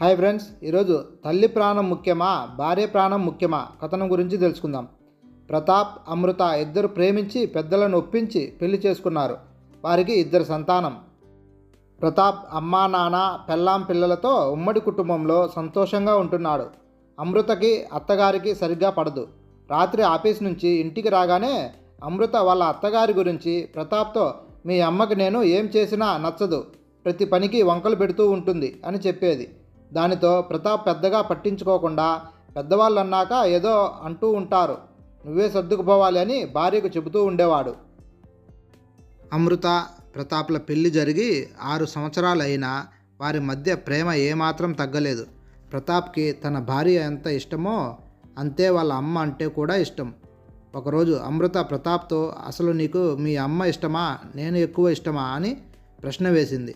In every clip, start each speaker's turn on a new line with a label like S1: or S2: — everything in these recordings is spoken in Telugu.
S1: హాయ్ ఫ్రెండ్స్ ఈరోజు తల్లి ప్రాణం ముఖ్యమా భార్య ప్రాణం ముఖ్యమా? కథనం గురించి తెలుసుకుందాం. ప్రతాప్ అమృత ఇద్దరు ప్రేమించి పెద్దలను ఒప్పించి పెళ్ళి చేసుకున్నారు. వారికి ఇద్దరు సంతానం. ప్రతాప్ అమ్మా నాన్న పెళ్ళాం పిల్లలతో ఉమ్మడి కుటుంబంలో సంతోషంగా ఉంటున్నాడు. అమృతకి అత్తగారికి సరిగ్గా పడదు. రాత్రి ఆఫీస్ నుంచి ఇంటికి రాగానే అమృత వాళ్ళ అత్తగారి గురించి ప్రతాప్తో మీ అమ్మకి నేను ఏం చేసినా నచ్చదు. ప్రతి పనికి వంకలు పెడుతూ ఉంటుంది అని చెప్పేది. దానితో ప్రతాప్ పెద్దగా పట్టించుకోకుండా పెద్దవాళ్ళు అన్నాక ఏదో అంటూ ఉంటారు. నువ్వే సర్దుకుపోవాలి అని భార్యకు చెబుతూ ఉండేవాడు. అమృత ప్రతాప్ల పెళ్ళి జరిగి ఆరు సంవత్సరాలు వారి మధ్య ప్రేమ ఏమాత్రం తగ్గలేదు. ప్రతాప్కి తన భార్య ఎంత ఇష్టమో అంతే వాళ్ళ అమ్మ అంటే కూడా ఇష్టం. ఒకరోజు అమృత ప్రతాప్తో అసలు నీకు మీ అమ్మ ఇష్టమా? నేను ఎక్కువ ఇష్టమా? అని ప్రశ్న వేసింది.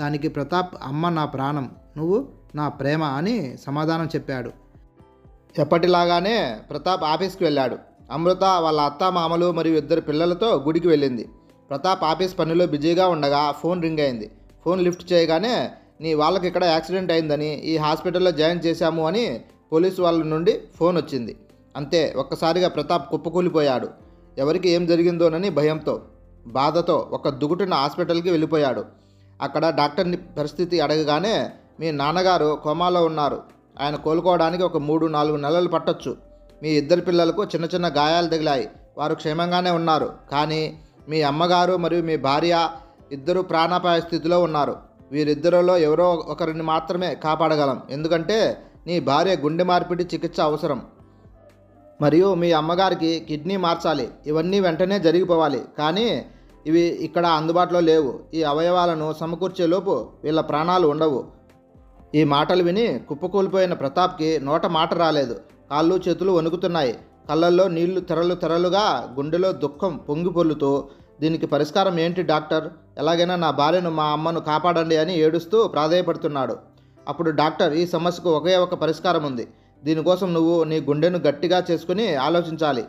S1: దానికి ప్రతాప్ అమ్మ నా ప్రాణం. నువ్వు నా ప్రేమ అని సమాధానం చెప్పాడు. ఎప్పటిలాగానే ప్రతాప్ ఆఫీస్కి వెళ్ళాడు. అమృత వాళ్ళ అత్త మామలు మరియు ఇద్దరు పిల్లలతో గుడికి వెళ్ళింది. ప్రతాప్ ఆఫీస్ పనిలో బిజీగా ఉండగా ఫోన్ రింగ్ అయింది. ఫోన్ లిఫ్ట్ చేయగానే నీ వాళ్ళకి ఇక్కడ యాక్సిడెంట్ అయిందని ఈ హాస్పిటల్లో జాయిన్ చేశాము అని పోలీసు వాళ్ళ నుండి ఫోన్ వచ్చింది. అంతే ఒక్కసారిగా ప్రతాప్ కుప్పకూలిపోయాడు. ఎవరికి ఏం జరిగిందోనని భయంతో బాధతో ఒక దుగుటున హాస్పిటల్కి వెళ్ళిపోయాడు. అక్కడ డాక్టర్ని పరిస్థితి అడగగానే మీ నాన్నగారు కోమాలో ఉన్నారు. ఆయన కోలుకోవడానికి ఒక మూడు నాలుగు నెలలు పట్టొచ్చు. మీ ఇద్దరు పిల్లలకు చిన్న చిన్న గాయాలు తగిలాయి. వారు క్షేమంగానే ఉన్నారు. కానీ మీ అమ్మగారు మరియు మీ భార్య ఇద్దరు ప్రాణాపాయ స్థితిలో ఉన్నారు. వీరిద్దరిలో ఎవరో ఒకరిని మాత్రమే కాపాడగలం. ఎందుకంటే నీ భార్య గుండె మార్పిడి చికిత్స అవసరం. మరియు మీ అమ్మగారికి కిడ్నీ మార్చాలి. ఇవన్నీ వెంటనే జరిగిపోవాలి. కానీ ఇవి ఇక్కడ అందుబాటులో లేవు. ఈ అవయవాలను సమకూర్చేలోపు వీళ్ళ ప్రాణాలు ఉండవు. ఈ మాటలు విని కుప్పకూలిపోయిన ప్రతాప్కి నోట మాట రాలేదు. కాళ్ళు చేతులు వణుకుతున్నాయి. కళ్ళల్లో నీళ్ళు తెరలు తెరలుగా గుండెలో దుఃఖం పొంగి పొల్లుతూ దీనికి పరిష్కారం ఏంటి డాక్టర్? ఎలాగైనా నా భార్యను మా అమ్మను కాపాడండి అని ఏడుస్తూ ప్రాధేయపడుతున్నాడు. అప్పుడు డాక్టర్ ఈ సమస్యకు ఒకే ఒక పరిష్కారం ఉంది. దీనికోసం నువ్వు నీ గుండెను గట్టిగా చేసుకుని ఆలోచించాలి.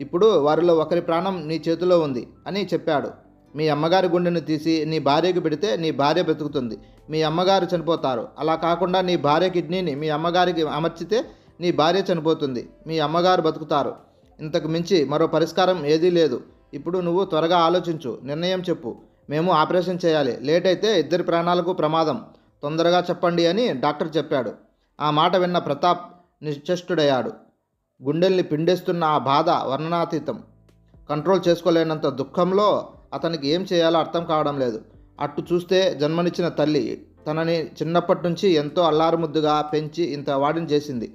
S1: ఇప్పుడు వారిలో ఒకరి ప్రాణం నీ చేతిలో ఉంది అని చెప్పాడు. మీ అమ్మగారి గుండెను తీసి నీ భార్యకు పెడితే నీ భార్య బ్రతుకుతుంది. మీ అమ్మగారు చనిపోతారు. అలా కాకుండా నీ భార్య కిడ్నీని మీ అమ్మగారికి అమర్చితే నీ భార్య చనిపోతుంది. మీ అమ్మగారు బతుకుతారు. ఇంతకు మించి మరో పరిష్కారం ఏదీ లేదు. ఇప్పుడు నువ్వు త్వరగా ఆలోచించు. నిర్ణయం చెప్పు. మేము ఆపరేషన్ చేయాలి. లేట్ అయితే ఇద్దరి ప్రాణాలకు ప్రమాదం. తొందరగా చెప్పండి అని డాక్టర్ చెప్పాడు. ఆ మాట విన్న ప్రతాప్ నిశ్చష్టుడయ్యాడు. గుండెల్ని పిండేస్తున్న ఆ బాధ వర్ణనాతీతం. కంట్రోల్ చేసుకోలేనంత దుఃఖంలో అతనికి ఏం చేయాలో అర్థం కావడం లేదు. అట్టు చూస్తే జన్మనిచ్చిన తల్లి తనని చిన్నప్పటి నుంచి ఎంతో అల్లారుముద్దుగా పెంచి ఇంత వాడిని చేసింది.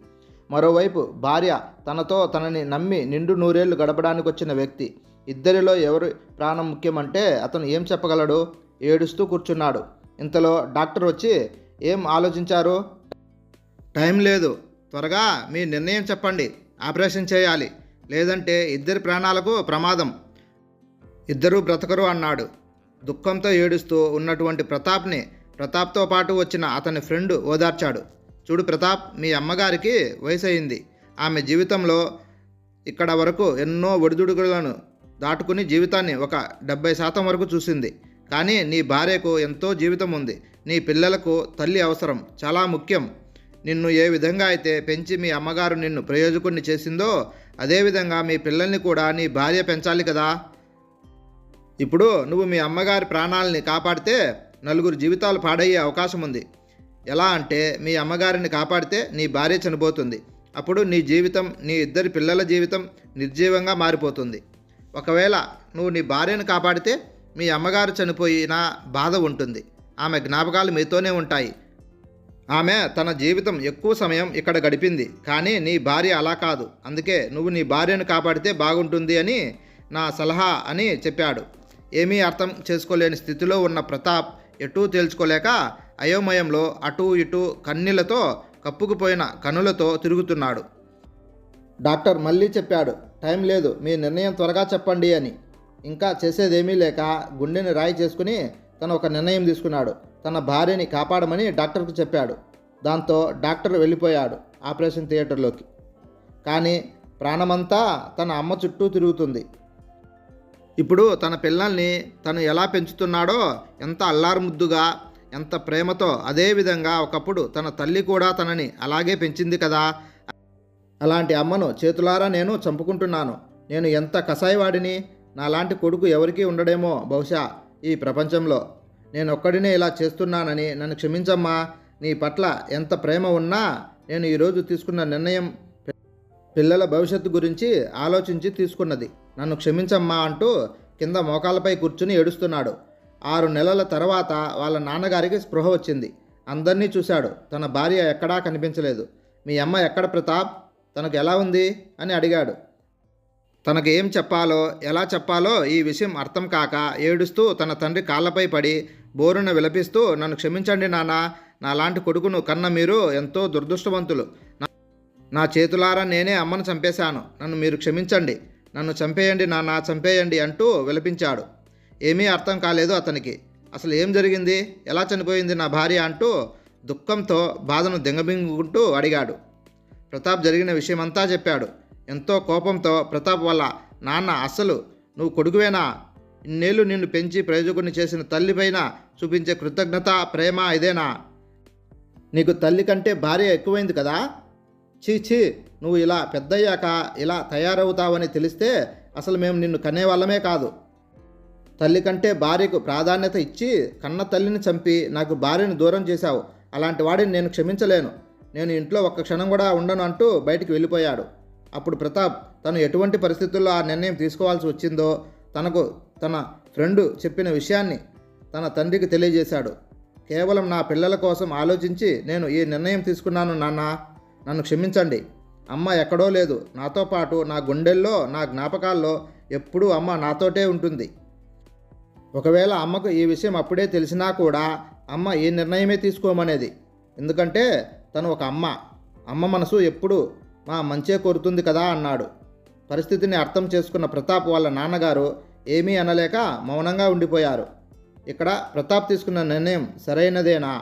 S1: మరోవైపు భార్య తనతో తనని నమ్మి నిండు నూరేళ్ళు గడపడానికి వచ్చిన వ్యక్తి. ఇద్దరిలో ఎవరి ప్రాణం ముఖ్యమంటే అతను ఏం చెప్పగలడు? ఏడుస్తూ కూర్చున్నాడు. ఇంతలో డాక్టర్ వచ్చి ఏం ఆలోచించారు? టైం లేదు. త్వరగా మీ నిర్ణయం చెప్పండి. ఆపరేషన్ చేయాలి. లేదంటే ఇద్దరి ప్రాణాలకు ప్రమాదం. ఇద్దరూ బ్రతకరు అన్నాడు. దుఃఖంతో ఏడుస్తూ ఉన్నటువంటి ప్రతాప్ని ప్రతాప్తో పాటు వచ్చిన అతని ఫ్రెండ్ ఓదార్చాడు. చూడు ప్రతాప్ మీ అమ్మగారికి వయసు అయింది ఆమె జీవితంలో ఇక్కడ వరకు ఎన్నో ఒడిదుడుగులను దాటుకుని జీవితాన్ని ఒక డెబ్బై శాతం వరకు చూసింది. కానీ నీ భార్యకు ఎంతో జీవితం ఉంది. నీ పిల్లలకు తల్లి అవసరం చాలా ముఖ్యం. నిన్ను ఏ విధంగా అయితే పెంచి మీ అమ్మగారు నిన్ను ప్రయోజకుడిని చేసిందో అదేవిధంగా మీ పిల్లల్ని కూడా నీ భార్య పెంచాలి కదా. ఇప్పుడు నువ్వు మీ అమ్మగారి ప్రాణాలని కాపాడితే నలుగురు జీవితాలు పాడయ్యే అవకాశం ఉంది. ఎలా అంటే మీ అమ్మగారిని కాపాడితే నీ భార్య చనిపోతుంది. అప్పుడు నీ జీవితం నీ ఇద్దరి పిల్లల జీవితం నిర్జీవంగా మారిపోతుంది. ఒకవేళ నువ్వు నీ భార్యను కాపాడితే మీ అమ్మగారు చనిపోయినా బాధ ఉంటుంది. ఆమె జ్ఞాపకాలు మీతోనే ఉంటాయి. ఆమె తన జీవితం ఎక్కువ సమయం ఇక్కడ గడిపింది. కానీ నీ భార్య అలా కాదు. అందుకే నువ్వు నీ భార్యను కాపాడితే బాగుంటుంది అని నా సలహా అని చెప్పాడు. ఏమీ అర్థం చేసుకోలేని స్థితిలో ఉన్న ప్రతాప్ ఎటూ తేల్చుకోలేక అయోమయంలో అటూ ఇటూ కన్నీళ్ళతో కప్పుకుపోయిన కనులతో తిరుగుతున్నాడు. డాక్టర్ మళ్ళీ చెప్పాడు టైం లేదు మీ నిర్ణయం త్వరగా చెప్పండి అని. ఇంకా చేసేదేమీ లేక గుండెని రాయి చేసుకుని తను ఒక నిర్ణయం తీసుకున్నాడు. తన భార్యని కాపాడమని డాక్టర్కు చెప్పాడు. దాంతో డాక్టర్ వెళ్ళిపోయాడు ఆపరేషన్ థియేటర్లోకి. కానీ ప్రాణమంతా తన అమ్మ చుట్టూ తిరుగుతుంది. ఇప్పుడు తన పిల్లల్ని తను ఎలా పెంచుతున్నాడో ఎంత అల్లారుముద్దుగా ఎంత ప్రేమతో అదేవిధంగా ఒకప్పుడు తన తల్లి కూడా తనని అలాగే పెంచింది కదా. అలాంటి అమ్మను చేతులారా నేను చంపుకుంటున్నాను. నేను ఎంత కసాయివాడిని నాలాంటి కొడుకు ఎవరికీ ఉండడేమో బహుశా ఈ ప్రపంచంలో. నేను ఒక్కడినే ఇలా చేస్తున్నానని నన్ను క్షమించమ్మా. నీ పట్ల ఎంత ప్రేమ ఉన్నా నేను ఈరోజు తీసుకున్న నిర్ణయం పిల్లల భవిష్యత్తు గురించి ఆలోచించి తీసుకున్నది. నన్ను క్షమించమ్మా అంటూ కింద మోకాలపై కూర్చుని ఏడుస్తున్నాడు. ఆరు నెలల తర్వాత వాళ్ళ నాన్నగారికి స్పృహ వచ్చింది. అందరినీ చూశాడు. తన భార్య ఎక్కడా కనిపించలేదు. మీ అమ్మ ఎక్కడ ప్రతాప్? తనకు ఎలా ఉంది? అని అడిగాడు. తనకు ఏం చెప్పాలో ఎలా చెప్పాలో ఈ విషయం అర్థం కాక ఏడుస్తూ తన తండ్రి కాళ్ళపై పడి బోరున విలపిస్తూ నన్ను క్షమించండి నాన్న. నాలాంటి కొడుకును కన్న మీరు ఎంతో దురదృష్టవంతులు. నా- చేతులారా నేనే అమ్మను చంపేశాను. నన్ను మీరు క్షమించండి. నన్ను చంపేయండి నాన్న చంపేయండి అంటూ విలపించాడు. ఏమీ అర్థం కాలేదు అతనికి. అసలు ఏం జరిగింది? ఎలా చనిపోయింది నా భార్య అంటూ దుఃఖంతో బాధను దింగబింగుకుంటూ అడిగాడు. ప్రతాప్ జరిగిన విషయమంతా చెప్పాడు. ఎంతో కోపంతో ప్రతాప్ వల్ల నాన్న అసలు నువ్వు కొడుకువేనా? ఇన్నేళ్ళు నిన్ను పెంచి ప్రయోజకుని చేసిన తల్లిపైన చూపించే కృతజ్ఞత ప్రేమ ఇదేనా? నీకు తల్లి కంటే భార్య ఎక్కువైంది కదా? ఛీ ఛీ నువ్వు ఇలా పెద్దయ్యాక ఇలా తయారవుతావని తెలిస్తే అసలు మేము నిన్ను కనేవాళ్ళమే కాదు. తల్లి కంటే భార్యకు ప్రాధాన్యత ఇచ్చి కన్న తల్లిని చంపి నాకు భార్యను దూరం చేశావు. అలాంటి వాడిని నేను క్షమించలేను. నేను ఇంట్లో ఒక్క క్షణం కూడా ఉండను అంటూ బయటికి వెళ్ళిపోయాడు. అప్పుడు ప్రతాప్ తను ఎటువంటి పరిస్థితుల్లో ఆ నిర్ణయం తీసుకోవాల్సి వచ్చిందో తనకు తన ఫ్రెండు చెప్పిన విషయాన్ని తన తండ్రికి తెలియజేశాడు. కేవలం నా పిల్లల కోసం ఆలోచించి నేను ఈ నిర్ణయం తీసుకున్నాను నాన్న. నన్ను క్షమించండి. అమ్మ ఎక్కడో లేదు. నాతో పాటు నా గుండెల్లో నా జ్ఞాపకాల్లో ఎప్పుడూ అమ్మ నాతోటే ఉంటుంది. ఒకవేళ అమ్మకు ఈ విషయం అప్పుడే తెలిసినా కూడా అమ్మ ఏ నిర్ణయమే తీసుకోమనేది. ఎందుకంటే తను ఒక అమ్మ. అమ్మ మనసు ఎప్పుడు మా మంచే కోరుతుంది కదా అన్నాడు. పరిస్థితిని అర్థం చేసుకున్న ప్రతాప్ వాళ్ళ నాన్నగారు ఏమీ అనలేక మౌనంగా ఉండిపోయారు. ఇక్కడ ప్రతాప్ తీసుకున్న నిర్ణయం సరైనదేనా?